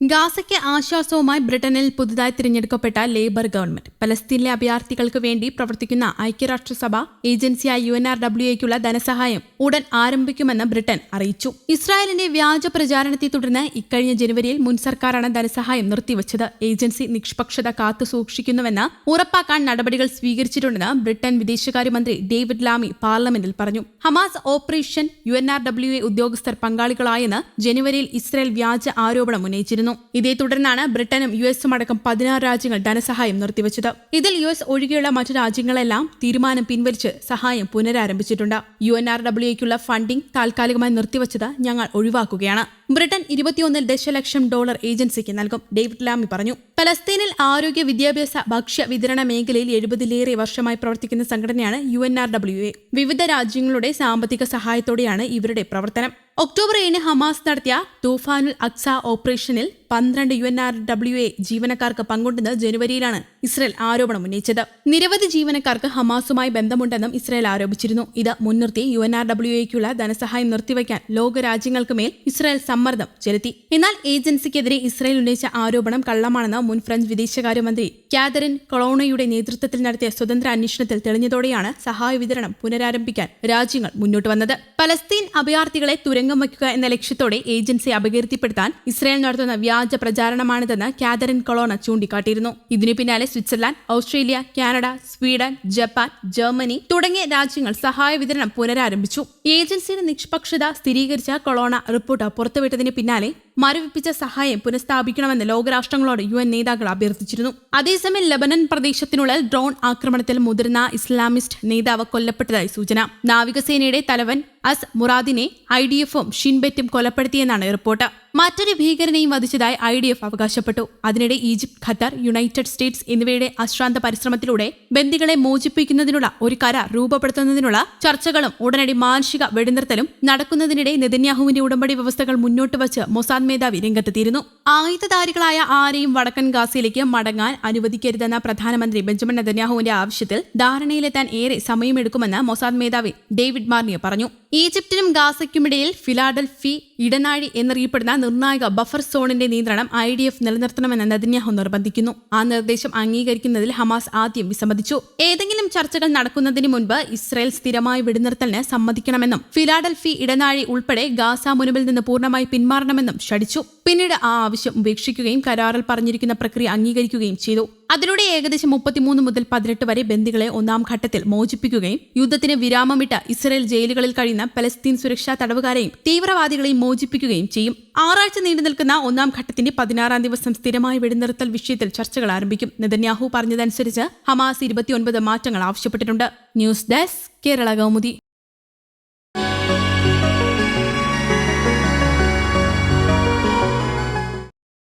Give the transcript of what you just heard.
ഗാസയ്ക്ക് ആശ്വാസവുമായി ബ്രിട്ടനിൽ പുതുതായി തിരഞ്ഞെടുക്കപ്പെട്ട ലേബർ ഗവൺമെന്റ്. പലസ്തീനിലെ അഭയാർത്ഥികൾക്ക് വേണ്ടി പ്രവർത്തിക്കുന്ന ഐക്യരാഷ്ട്രസഭ ഏജൻസിയായ യു എൻ ആർ ഡബ്ല്യു എക്കുള്ള ധനസഹായം ഉടൻ ആരംഭിക്കുമെന്ന് ബ്രിട്ടൻ അറിയിച്ചു. ഇസ്രായേലിന്റെ വ്യാജ പ്രചാരണത്തെ തുടർന്ന് ഇക്കഴിഞ്ഞ ജനുവരിയിൽ മുൻ സർക്കാരാണ് ധനസഹായം നിർത്തിവച്ചത്. ഏജൻസി നിഷ്പക്ഷത കാത്തു സൂക്ഷിക്കുന്നുവെന്ന് ഉറപ്പാക്കാൻ നടപടികൾ സ്വീകരിച്ചിട്ടുണ്ടെന്ന് ബ്രിട്ടൻ വിദേശകാര്യമന്ത്രി ഡേവിഡ് ലാമി പാർലമെന്റിൽ പറഞ്ഞു. Hamas operation U N R W A ഉദ്യോഗസ്ഥർ പങ്കാളികളായെന്ന് ജനുവരിയിൽ ഇസ്രായേൽ വ്യാജ ആരോപണം ഉന്നയിച്ചിരുന്നു. ഇതേ തുടർന്നാണ് ബ്രിട്ടനും യു എസും അടക്കം പതിനാറ് രാജ്യങ്ങൾ ധനസഹായം നിർത്തിവച്ചത്. ഇതിൽ യു എസ് ഒഴികെയുള്ള മറ്റു രാജ്യങ്ങളെല്ലാം തീരുമാനം പിൻവലിച്ച് സഹായം പുനരാരംഭിച്ചിട്ടുണ്ട്. യു എൻ ആർ ഡബ്ല്യുക്കുള്ള ഫണ്ടിംഗ് താൽക്കാലികമായി നിർത്തിവച്ചത് ഞങ്ങൾ ഒഴിവാക്കുകയാണ്. ബ്രിട്ടൻ ഇരുപത്തിയൊന്നിൽ ദശലക്ഷം ഡോളർ ഏജൻസിക്ക് നൽകും ഡേവിഡ് ലാമി പറഞ്ഞു. പലസ്തീനിൽ ആരോഗ്യ വിദ്യാഭ്യാസ ഭക്ഷ്യ വിതരണ മേഖലയിൽ എഴുപതിലേറെ വർഷമായി പ്രവർത്തിക്കുന്ന സംഘടനയാണ് U N R W A. വിവിധ രാജ്യങ്ങളുടെ സാമ്പത്തിക സഹായത്തോടെയാണ് ഇവരുടെ പ്രവർത്തനം. ഒക്ടോബർ ഏഴിന് ഹമാസ് നടത്തിയ തൂഫാനുൽ അക്സ ഓപ്പറേഷനിൽ പന്ത്രണ്ട് U N R W A ജീവനക്കാർക്ക് പങ്കുണ്ടെന്ന് ജനുവരിയിലാണ് ഇസ്രയേൽ ആരോപണം ഉന്നയിച്ചത്. നിരവധി ജീവനക്കാർക്ക് ഹമാസുമായി ബന്ധമുണ്ടെന്നും ഇസ്രയേൽ ആരോപിച്ചിരുന്നു. ഇത് മുൻനിർത്തി യു എൻ ആർ ഡബ്ല്യു എക്കുള്ള ധനസഹായം നിർത്തിവെക്കാൻ ലോകരാജ്യങ്ങൾക്ക് മേൽ ഇസ്രയേൽ സമ്മർദ്ദം ചെലുത്തി. എന്നാൽ ഏജൻസിക്കെതിരെ ഇസ്രയേൽ ഉന്നയിച്ച ആരോപണം കള്ളമാണെന്ന് മുൻ ഫ്രഞ്ച് വിദേശകാര്യമന്ത്രി കാതറിൻ കൊളോണയുടെ നേതൃത്വത്തിൽ നടത്തിയ സ്വതന്ത്ര അന്വേഷണത്തിൽ തെളിഞ്ഞതോടെയാണ് സഹായ വിതരണം പുനരാരംഭിക്കാൻ രാജ്യങ്ങൾ മുന്നോട്ട് വന്നത്. പലസ്തീൻ അഭയാർത്ഥികളെ തുരങ്കം വയ്ക്കുക എന്ന ലക്ഷ്യത്തോടെ ഏജൻസി അപകീർത്തിപ്പെടുത്താൻ ഇസ്രയേൽ നടത്തുന്ന വ്യാജ പ്രചാരണമാണിതെന്ന് കാതറിൻ കൊളോണ ചൂണ്ടിക്കാട്ടിയിരുന്നു. ഇതിനു പിന്നാലെ Switzerland Australia Canada Sweden Japan Germany തുടങ്ങിയ രാജ്യങ്ങൾ സഹായ വിതരണം പുനരാരംഭിച്ചു. ഏജൻസിയുടെ നിഷ്പക്ഷത സ്ഥിരീകരിച്ച കൊളോണ റിപ്പോർട്ട് പുറത്തുവിട്ടതിന് പിന്നാലെ മരവിപ്പിച്ച സഹായം പുനഃസ്ഥാപിക്കണമെന്ന് ലോകരാഷ്ട്രങ്ങളോട് യു എൻ നേതാക്കൾ അഭ്യർത്ഥിച്ചിരുന്നു. അതേസമയം ലബനൻ പ്രദേശത്തിനുള്ളിൽ ഡ്രോൺ ആക്രമണത്തിൽ മുതിർന്ന ഇസ്ലാമിസ്റ്റ് നേതാവ് കൊല്ലപ്പെട്ടതായി സൂചന. നാവികസേനയുടെ തലവൻ അസ് മുറാദിനെ ഐ ഡി എഫും ഷിൻബെറ്റും കൊലപ്പെടുത്തിയെന്നാണ് റിപ്പോർട്ട്. മറ്റൊരു ഭീകരനെയും വധിച്ചതായി ഐ ഡി എഫ് അവകാശപ്പെട്ടു. അതിനിടെ ഈജിപ്ത് ഖത്തർ യുണൈറ്റഡ് സ്റ്റേറ്റ്സ് എന്നിവയുടെ അശ്രാന്ത പരിശ്രമത്തിലൂടെ ബന്ദികളെ മോചിപ്പിക്കുന്നതിനുള്ള ഒരു കരാർ രൂപപ്പെടുത്തുന്നതിനുള്ള ചർച്ചകളും ഉടനടി മാനുഷിക വെടിനിർത്തലും നടക്കുന്നതിനിടെ നെതന്യാഹുവിന്റെ ഉടമ്പടി വ്യവസ്ഥകൾ മുന്നോട്ട് വച്ച് മൊസാദ് മേധാവി രംഗത്തെത്തിയിരുന്നു. ആയുധധാരികളായ ആരെയും വടക്കൻ ഗാസയിലേക്ക് മടങ്ങാൻ അനുവദിക്കരുതെന്ന പ്രധാനമന്ത്രി ബെഞ്ചമിൻ നെതന്യാഹുവിന്റെ ആവശ്യത്തിൽ ധാരണയിലെത്താൻ ഏറെ സമയമെടുക്കുമെന്ന് മൊസാദ് മേധാവി ഡേവിഡ് മാർണിയ പറഞ്ഞു. ഈജിപ്തിനും ഗാസയ്ക്കുമിടയിൽ ഫിലാഡൽഫി ഇടനാഴി എന്നറിയപ്പെടുന്ന നിർണായക ബഫർ സോണിന്റെ നിയന്ത്രണം ഐ ഡി എഫ് നിലനിർത്തണമെന്ന് നെതന്യാഹു നിർബന്ധിക്കുന്നു. ആ നിർദ്ദേശം അംഗീകരിക്കുന്നതിൽ ഹമാസ് ആദ്യം വിസമ്മതിച്ചു. ഏതെങ്കിലും ചർച്ചകൾ നടക്കുന്നതിന് മുൻപ് ഇസ്രായേൽ സ്ഥിരമായി വെടിനിർത്തലിന് സമ്മതിക്കണമെന്നും ഫിലാഡൽഫി ഇടനാഴി ഉൾപ്പെടെ ഗാസ മുനമ്പിൽ നിന്ന് പൂർണമായി പിന്മാറണമെന്നും ഷടിച്ചു പിന്നീട് ആ ആവശ്യം ഉപേക്ഷിക്കുകയും കരാറിൽ പറഞ്ഞിരിക്കുന്ന പ്രക്രിയ അംഗീകരിക്കുകയും ചെയ്തു. അതിലൂടെ ഏകദേശം മുപ്പത്തിമൂന്ന് മുതൽ പതിനെട്ട് വരെ ബന്ദികളെ ഒന്നാം ഘട്ടത്തിൽ മോചിപ്പിക്കുകയും യുദ്ധത്തിന് വിരാമമിട്ട ഇസ്രയേൽ ജയിലുകളിൽ കഴിയുന്ന പലസ്തീൻ സുരക്ഷാ തടവുകാരെയും തീവ്രവാദികളെയും മോചിപ്പിക്കുകയും ചെയ്യും. ആറാഴ്ച നീണ്ടു നിൽക്കുന്ന ഒന്നാം ഘട്ടത്തിന്റെ പതിനാറാം ദിവസം സ്ഥിരമായ വെടിനിർത്തൽ വിഷയത്തിൽ ചർച്ചകൾ ആരംഭിക്കും. നെതന്യാഹു പറഞ്ഞതനുസരിച്ച് ഹമാസ് ഇരുപത്തിയൊൻപത് മാറ്റങ്ങൾ ആവശ്യപ്പെട്ടിട്ടുണ്ട്. News desk Kerala Kaumudi.